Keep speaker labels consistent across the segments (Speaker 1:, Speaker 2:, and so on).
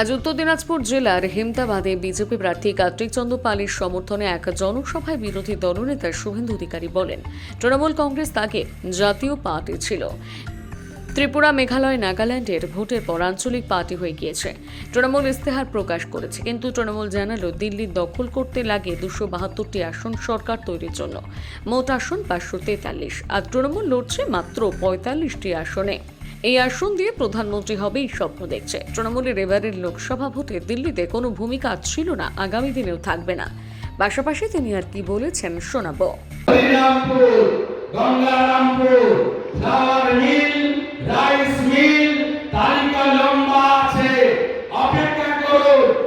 Speaker 1: আজ উত্তর দিনাজপুর জেলার হেমতাবাদে বিজেপি প্রার্থী কার্তিক চন্দ্র পালের সমর্থনে এক জনসভায় বিরোধী দলনেতা শুভেন্দু অধিকারী বলেন, তৃণমূল কংগ্রেস তাকে জাতীয় পার্টি ছিল। ত্রিপুরা, মেঘালয়, নাগাল্যান্ডের ভোটের পর আঞ্চলিক পার্টি হয়ে গিয়েছে। তৃণমূল ইস্তেহার প্রকাশ করেছে, কিন্তু তৃণমূল জানালো, দিল্লি দখল করতে লাগে দুশো বাহাত্তরটি আসন সরকার তৈরির জন্য। মোট আসন পাঁচশো তেতাল্লিশ, আর তৃণমূল লড়ছে মাত্র পঁয়তাল্লিশটি আসনে। এই আসন দিয়ে প্রধানমন্ত্রী হবে এই স্বপ্ন দেখছে। তৃণমূলের এবারের লোকসভা ভোটে দিল্লিতে কোনো ভূমিকা ছিল না, আগামী দিনেও থাকবে না। পাশাপাশি তিনি আর কি বলেছেন শোনাবো।
Speaker 2: রাইস মিল তালিকা লম্বা আছে। অপেক্ষা করুন।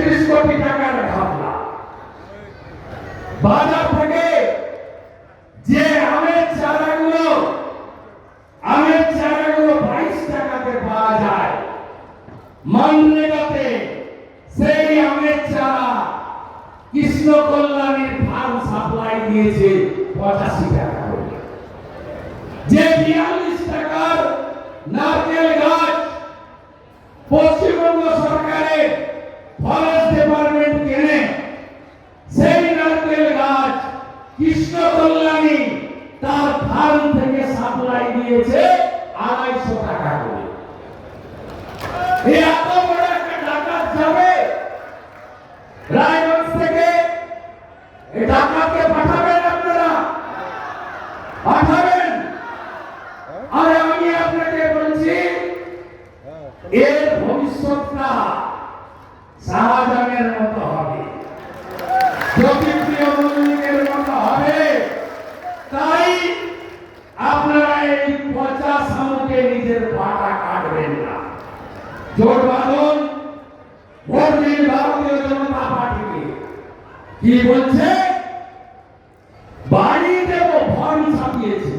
Speaker 2: কোটি টাকার ঘটনা বাজার থেকে যে আমের চারাগুলো আমের চারাগুলো বাইশ টাকাতে পাওয়া যায় মনরেগাতে সেই আমের চারা কৃষ্ণ কল্যাণীর ফার্ম সাপ্লাই দিয়েছে পঁচাশি টাকা করে যে বিয়াল্লিশ টাকার নারকেল গাছ পশ্চিমবঙ্গ সরকারের ফরেস্ট ডিপার্টমেন্ট কেনে সেই নারকেল গাছ কৃষ্ণ কল্যাণী তার ফার্ম থেকে সাপ্লাই দিয়েছে আড়াইশো টাকা করে। এত বড় একটা ডাকাত যাবে? রায়গঞ্জ থেকে ডাকাতকে পাঠাবেন আপনারা? পাঠাবেন? আর আমি আপনাকে বলছি, এর ভবিষ্যৎটা শাহজাহানের মতো হবে জ্যোতিপ্রিয় মল্লিকের মতো হবে তাই আপনারা এই পচা সামুকে পাটা কাটবেন না। জোট বাঁধন, ভোট দিন ভারতীয় জনতা পার্টিকে। কি বলছে? বাড়ি দেব ছাপিয়েছে।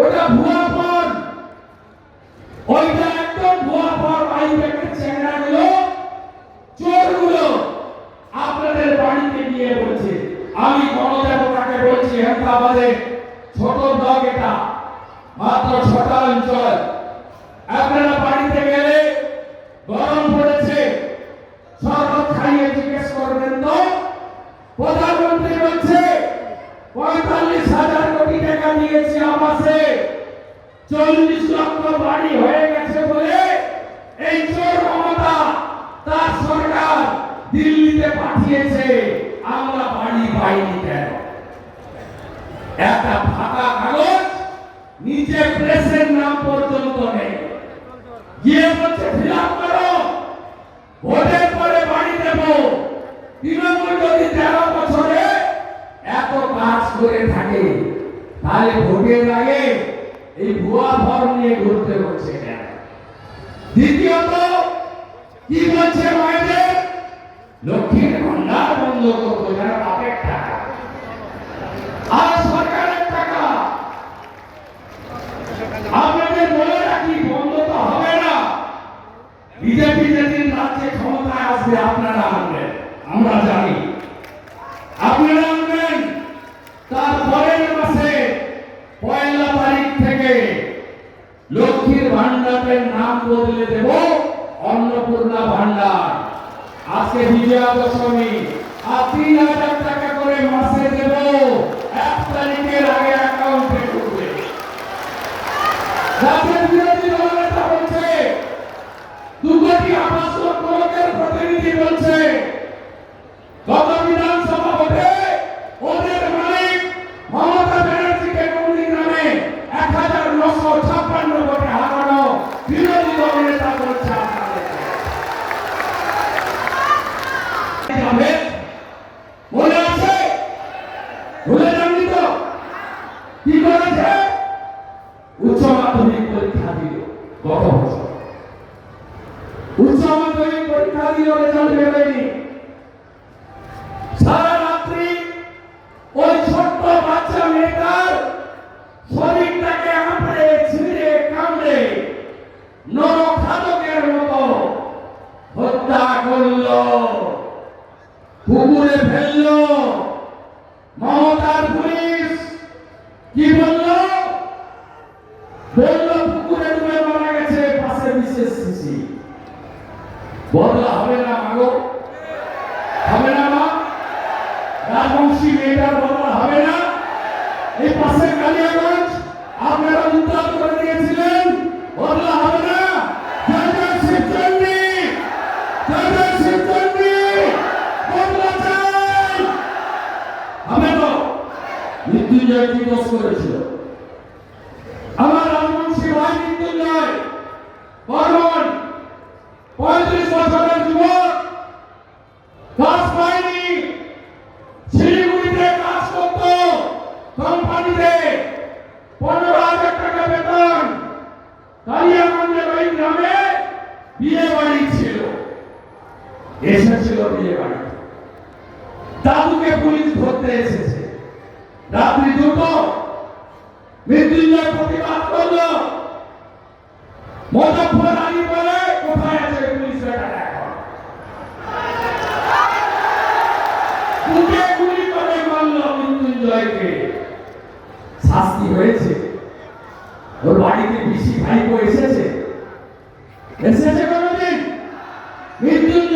Speaker 2: ওটা ভুয়া ওইটা একদম ভুয়া আই ব্যাংকের চেংড়াগুলো চোরগুলো আপনাদের বাড়িতে গিয়ে বলছে। আমি গণদেবতাকে বলছি হেমতাবাদে ছোট দগ এটা। মাত্র ছটা অঞ্চল চল্লিশ এই ভুয়া ফর্ম নিয়ে ঘুরতে হচ্ছে কেন? দ্বিতীয়ত কি বলছে মায়েদের? লক্ষ্মীর ভান্ডার বন্ধ করব যারা বাপের টাকা আর সরকারের টাকা আপনাদের বলে রাখি বন্ধ তো হবে না বিজেপি যেদিন রাজ্যে ক্ষমতায় আসবে আপনারা আনবেন আমরা জানি আপনারা আনবেন তার পরের মাসে পয়লা তারিখ থেকে লক্ষ্মীর ভান্ডারের নাম বদলে দেব অন্নপূর্ণা ভান্ডার আজকে বিজয়া দশমী আর তিন হাজার টাকা করে মাসে দেব। এক তারিখের আগে অ্যাকাউন্টে ঢুকবে রাজ্যের বিরোধী দলনেতা বলছে দু কোটি বিলাতি আবাস লোকের প্রতিনিধি বলছে গত বিধানসভা ভোটে ওদের মালিক মমতা ব্যানার্জিকে নন্দীগ্রামে এক হাজার নশো ছাপ্পান্ন ভোটে হারানো বিরোধী দল নেতা বলছে আপনাদেরকে। যাবে? মনে আছে ভুলে যাননি তো কি করেছে উচ্চ মাধ্যমিক পরীক্ষা দিল গত বছর। উচ্চ মাধ্যমিক পরীক্ষা দিল রেজাল্ট বেরোয়নি সারা রাত্রি ওই ছোট্ট বাচ্চা মেয়েটার শরীরটাকে আঁকড়ে ছিঁড়ে কামড়ে নরখাদকের মতো হত্যা করল পুকুরে ফেলল মমতার পুলিশ কি বলল বলল পুকুরে ডুবে মারা গেছে পাশে বিশেষ শিশি বদলা হবে না মাগো। হবে না মা। রাজবংশী মেয়েটার বদলা হবে না। এই পাশে কালিয়াগঞ্জ, আপনারা উদ্ধার করে দিয়েছিলেন। বদলা হবে না। আমার রাজবংশী ভাই মৃত্যুঞ্জয় বর্মন পঁয়ত্রিশ বছরের যুবক কাজ পায়নি শিলিগুড়িতে কাজ করত কোম্পানিতে পনেরো হাজার টাকা বেতন কালিয়াগঞ্জের ওই গ্রামে বিয়ে বাড়ি ছিল এসেছিল বিয়ে বাড়ি দাদুকে পুলিশ ধরতে এসেছে। রাত্রি দুটো মৃত্যুঞ্জয় প্রতিবাদ করল। মুজফর আলী বলে কোথায় আছে পুলিশ বুকে গুলি করে মারল মৃত্যুঞ্জয়কে। শাস্তি হয়েছে। ওর বাড়িতে পিসি ভাইপো এসেছে। এসেছে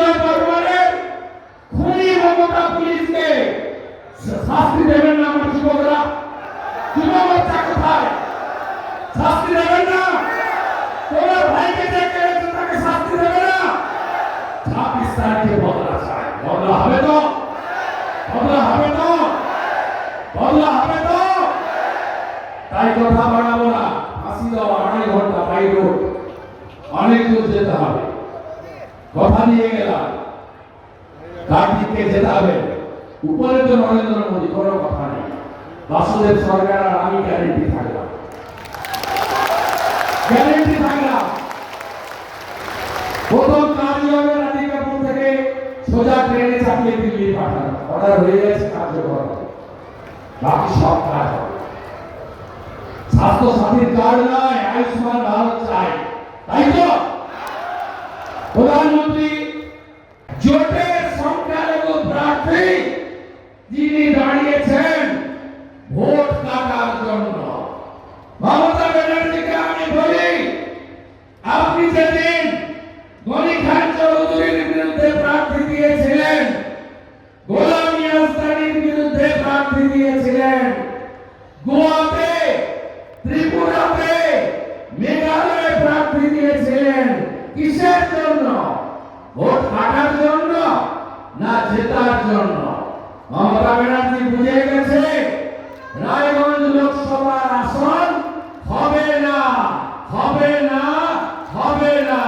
Speaker 2: মৃত্যুঞ্জয় পরিবারের খুনি মমতা পুলিশকে শাস্তি দেবেন না আমার যুবকরা। যুবক বাচ্চা কোথায়? শাস্তি দেবেন না? তোমার ভাইকে যে কেড়েছে তাকে শাস্তি দেবে না? ছাব্বিশ তারিখে তাই কথা বাড়াবো না ফাঁসি দাও আড়াই ঘণ্টা বাই রোড অনেক দূর যেতে হবে কথা দিয়ে গেলাম কার্তিককে যেতে হবে। উপরে তো নরেন্দ্র মোদী কোনো কথা নেই। বাসুদেব সরকার আর আমি গ্যারেন্টি থাকলাম। গ্যারেন্টি থাকলাম। প্রথম কাজ হবে রাধিকাপুর থেকে সোজা ট্রেনে চাপিয়ে দিল্লি পাঠানো। অর্ডার হয়ে গেছে, কার্যকর বাকি সব কাজ হবে। স্বাস্থ্য সাথীর কার্ড নয়, আয়ুষ্মান ভারত চাই। তাই তো? প্রধানমন্ত্রী জোটের যিনি দাঁড়িয়েছেন ভোট কাটার জন্য মমতা ব্যানার্জিকে আমি বলি আপনি যেদিন গনি খান চৌধুরীর বিরুদ্ধে প্রার্থী দিয়েছিলেন গোলাম ইয়াস্তানির বিরুদ্ধে প্রার্থী দিয়েছিলেন গোয়াতে ত্রিপুরাতে মেঘালয়ে প্রার্থী দিয়েছিলেন কিসের জন্য ভোট কাটার জন্য না জেতার জন্য মমতা ব্যানার্জি বুঝে গেছে রায়গঞ্জ লোকসভার আসন হবে না হবে না হবে না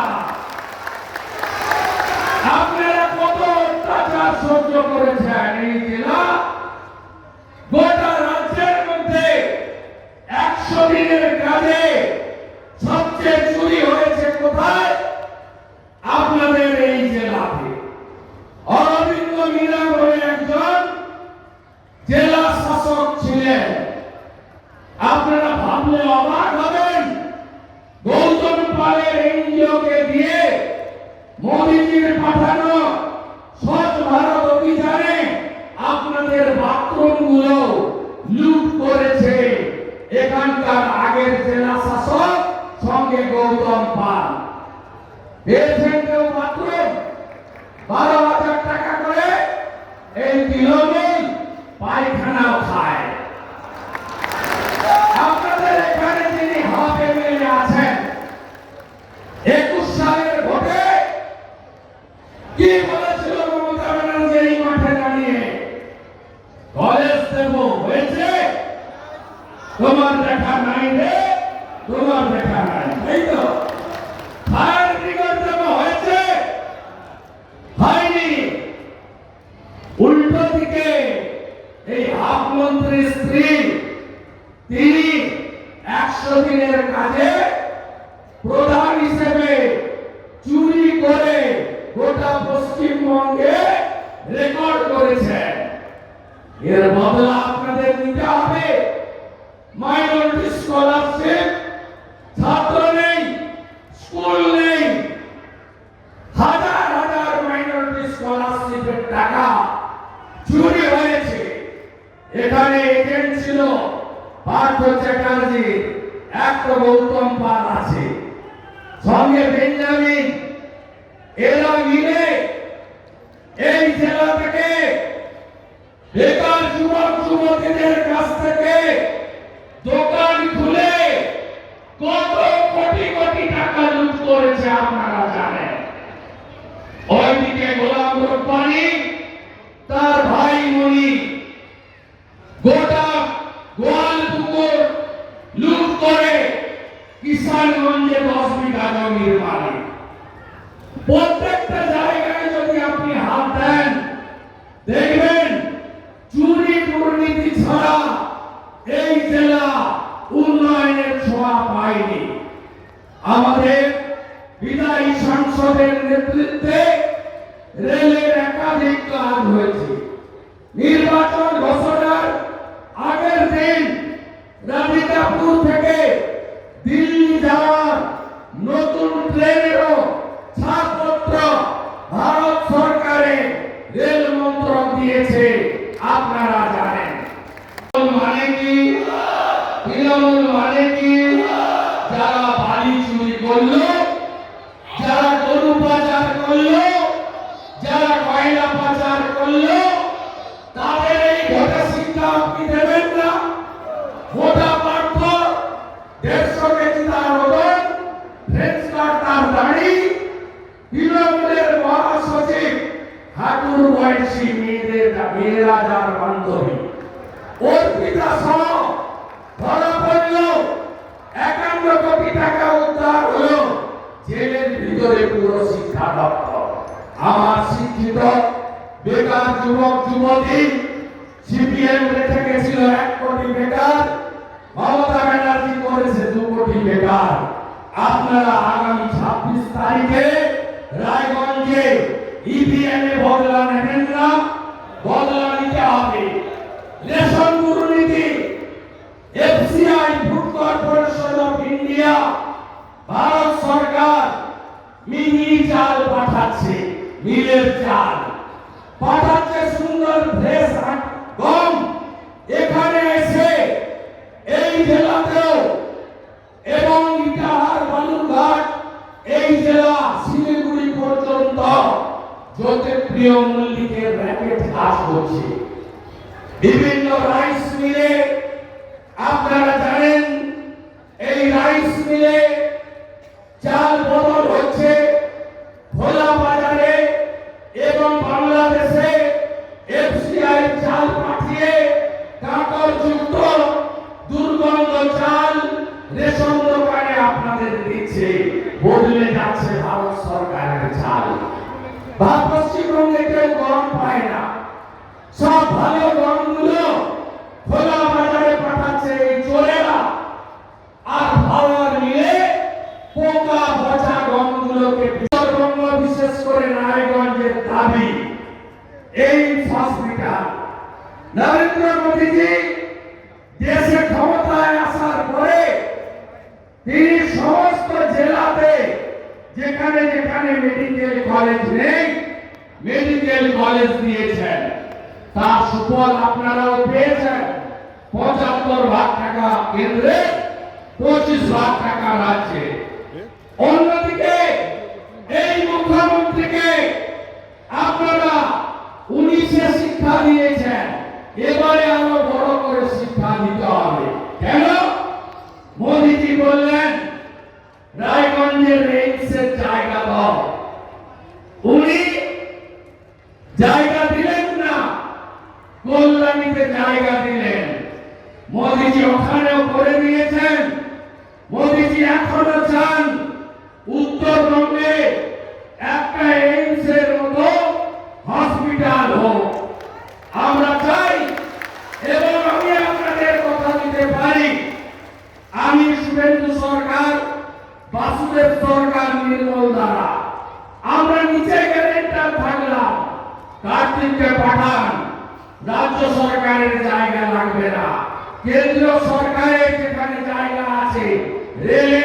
Speaker 2: আপনারা কত অত্যাচার সহ্য করেছেন এই জেলা গোটা রাজ্যের মধ্যে একশো দিনের কাজে সবচেয়ে চুরি হয়েছে কোথায় আপনাদের এই জেলাতে অরবিন্দ মীরা বলে একজন জেলা শাসক ছিলেন আপনারা ভাবলে অবাক হবেন গৌতম পালের এনজিওকে দিয়ে মোদীজির পাঠানো স্বচ্ছ ভারত অভিযানে আপনাদের বাথরুমগুলো লুট করেছে। এখানকার আগের জেলা শাসক সঙ্গে গৌতম পাল। পেয়েছেন কেউ মাত্র বারো হাজার টাকা করে এই তৃণমূল পায়খানাও খায় আপনাদের এখানে যিনি হাফ এমএলএ আছেন একুশ সালের ভোটে নিজের কাজে প্রধান হিসেবে চুরি করে গোটা পশ্চিমবঙ্গে রেকর্ড করেছেন এর বদলা আপনাদের নিতে হবে মাইনরিটি স্কলারশিপ ছাত্র নেই স্কুল নেই হাজার হাজার মাইনরিটি স্কলারশিপের টাকা চুরি হয়েছে এখানে এজেন্ট ছিল পার্থ চ্যাটার্জি। একটা গৌতম পাল আছে। সঙ্গে বেঞ্জামিন। এরা মিলে এই জেলা থেকে বেকার যুবক যুবতীদের কাছ থেকে দোকান খুলে কত কোটি কোটি টাকা লুট করেছে আপনারা জানেন ওইদিকে গোলাম রব্বানি তার ভাই মনি গোটা গোয়াল পুকুর লুট করে কিষানগঞ্জে দশ বিঘা জমির মালিক। প্রত্যেকটা জায়গায় যদি আপনি হাত দেন, দেখবেন চুরি দুর্নীতি ছাড়া এই জেলা উন্নয়নের ছোঁয়া পায়নি। আমাদের বিদায়ী সাংসদের নেতৃত্বে রেলের একাধিক কাজ হয়েছে নির্বাচন ঘোষণার আগের দিন রাধিকাপুর থেকে দিল্লি যাওয়ার নতুন ট্রেনেরও ছাড়পত্র ভারত সরকারে রেল মন্ত্রক দিয়েছে, আপনারা জানেন। মানে কি? তৃণমূল মানে কি? যারা বালি চুরি করল যারা গরু পাচার করল যারা কয়লা পাচার করল তাদের এই ভোটের শিক্ষা আপনি দেবেন না মোটা পার্থ দেড়শো কেজি তার ওজন ফ্রেঞ্চ কাট তার দাড়ি তৃণমূলের মহাসচিব হাঁটুর বয়সী মেয়েদের মেয়েরা যার বান্ধবী অর্পিতা সহ ধরা পড়ল একান্ন কোটি টাকা উদ্ধার হলো জেলের ভিতরে আমার শিক্ষিত, বেকার যুবক, যুবতী, সিপিএম রেখে গেছিল এক কোটি বেকার, মমতা ব্যানার্জি করেছে দু কোটি বেকার। আপনারা আগামী ছাব্বিশ তারিখে রায়গঞ্জে ইভিএম এ বদলা নেবেন না, বদলা নিতে হবে। রেশন দুর্নীতি, FCI Food Corporation of India, Bharat সরকার চাল পাঠাচ্ছে, মিলের চাল। পাঠাচ্ছে সুন্দর ফ্রেশ গম। এখানে এসে এই জেলাতেও এবং ইটাহার বালুরঘাট, এই জেলা শিলিগুড়ি পর্যন্ত জ্যোতিপ্রিয় মল্লিকের র্যাকেট কাজ করছে বিভিন্ন রাইস মিলে আপনারা জানেন, এই রাইস মিলে যাচ্ছে ভারত সরকারের চাল বা পশ্চিমবঙ্গে কেউ গরম পায় না সব ভালো গমগুলো খোলা বাজারে পাঠাচ্ছে এই চোরেরা আর ভাওয়ার মিলে পোকা পচা গমগুলোকে উত্তরবঙ্গ বিশেষ করে নারায়ণগঞ্জের দাবি এই হসপিটাল নরেন্দ্র মোদীজি দেশে ক্ষমতায় আসার পরে তিনি সমস্ত জেলাতে যেখানে যেখানে মেডিকেল কলেজ নেই মেডিকেল কলেজ দিয়েছেন। তার সুফল আপনারাও পেয়েছেন। পঁচাত্তর লাখ টাকা কেন্দ্রে, পঁচিশ লাখ টাকা রাজ্যে। অন্যদিকে, এই মুখ্যমন্ত্রীকে আপনারা উনিশে শিক্ষা দিয়েছেন। এবারে আরও বড় করে শিক্ষা দিতে হবে। কেন? মোদীজি বললেন, রায়গঞ্জের এইমসের জায়গা দাও। উনি জায়গা দিলেন না, কল্যাণীতে জায়গা দিলেন। মোদীজি ওখানেও করে দিয়েছেন। মোদীজি এখনও চান উত্তরবঙ্গে really?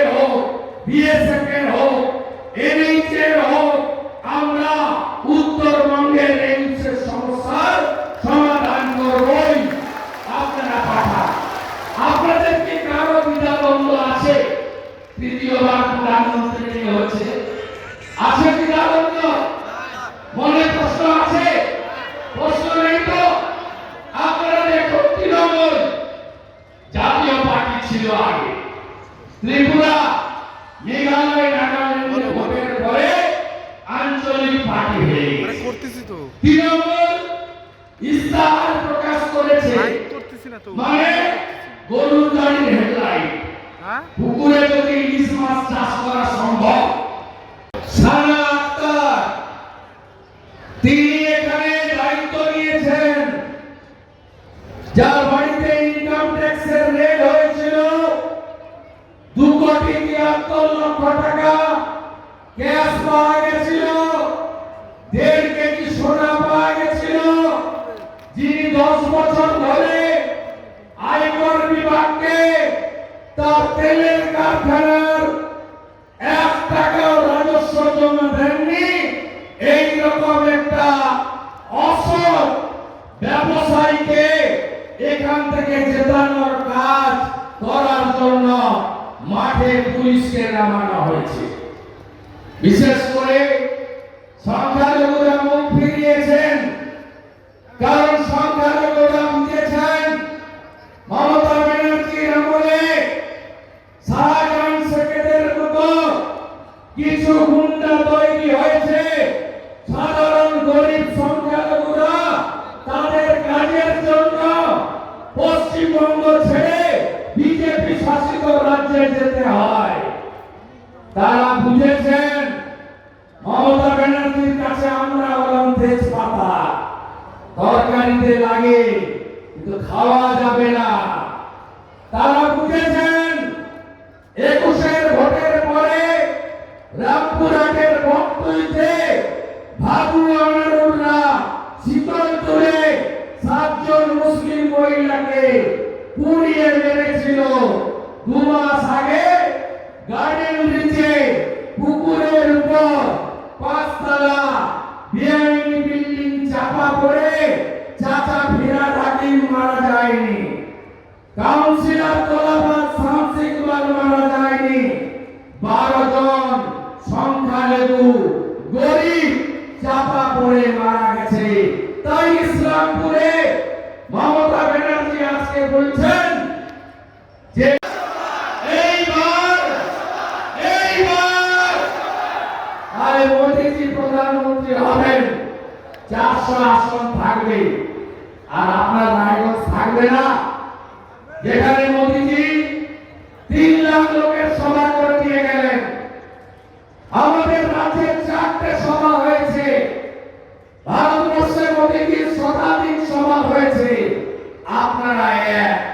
Speaker 2: আঞ্চলিক হয়ে গেছে।
Speaker 3: করতেছি তো।
Speaker 2: তৃণমূল ইস্তাহার প্রকাশ করেছে।
Speaker 3: লাইভ করতেছি না তো।
Speaker 2: মানে গরুর গাড়ির হেডলাইট
Speaker 3: হ্যাঁ?
Speaker 2: পুকুরে যদি ইলিশ মাছ চাষ করা সম্ভব সানা আক্তার তিনি এখানে দায়িত্ব নিয়েছেন। যার বাড়িতে ইনকাম ট্যাক্সের রেড হয়েছিল দু কোটি তিয়াত্তর লক্ষ টাকা ক্যাশ পাওয়া গেছিল দেড় কেজি সোনা পাওয়া গেছিল যিনি দশ বছর ধরে আয়কর বিভাগকে তার তেলের কারখানার এক টাকাও রাজস্ব জমা দেননি। এই রকম একটা অসৎ ব্যবসায়ীকে এখান থেকে জেতানোর কাজ করার জন্য মাঠে পুলিশকে নামানো হয়েছে। বিশেষ গুন্ডা তৈরি হয়েছে। সাধারণ গরিব সংখ্যালঘুরা তাদের কাজের জন্য পশ্চিমবঙ্গ ছেড়ে বিজেপি শাসিত রাজ্যে যেতে হয় তারা বুঝেছেন মমতা ব্যানার্জির কাছে আমরা হলাম তেজপাতা তরকারিতে লাগে কিন্তু খাওয়া যাবে না তারা বুঝেছেন একুশের ভোটের পরে রামপুরহাটের বক্তব্যে ভাবু আনারুল্লাহ শীতল তুলে সাতজন মুসলিম মহিলাকে পুড়িয়ে মেরেছিল। দু মাস আগে গার্ডেন ব্রিজে পুকুরের উপর পাঁচতলা বিআইনি বিল্ডিং চাপা পড়ে চাচা ফিরাদ হাকিম মারা যায়নি। তোলাবাদ মারা যায়নি। বারো জন সংখ্যালঘু গরিব চাপা পড়ে মারা গেছে। তাই ইসলামপুরে আজকে বলছেন প্রধানমন্ত্রী হবেন, চারশো আসন থাকবে, আর আপনার রায়গঞ্জ থাকবে না। যেখানে মোদিজি তিন লাখ লোকের সভা করে আপনারা এক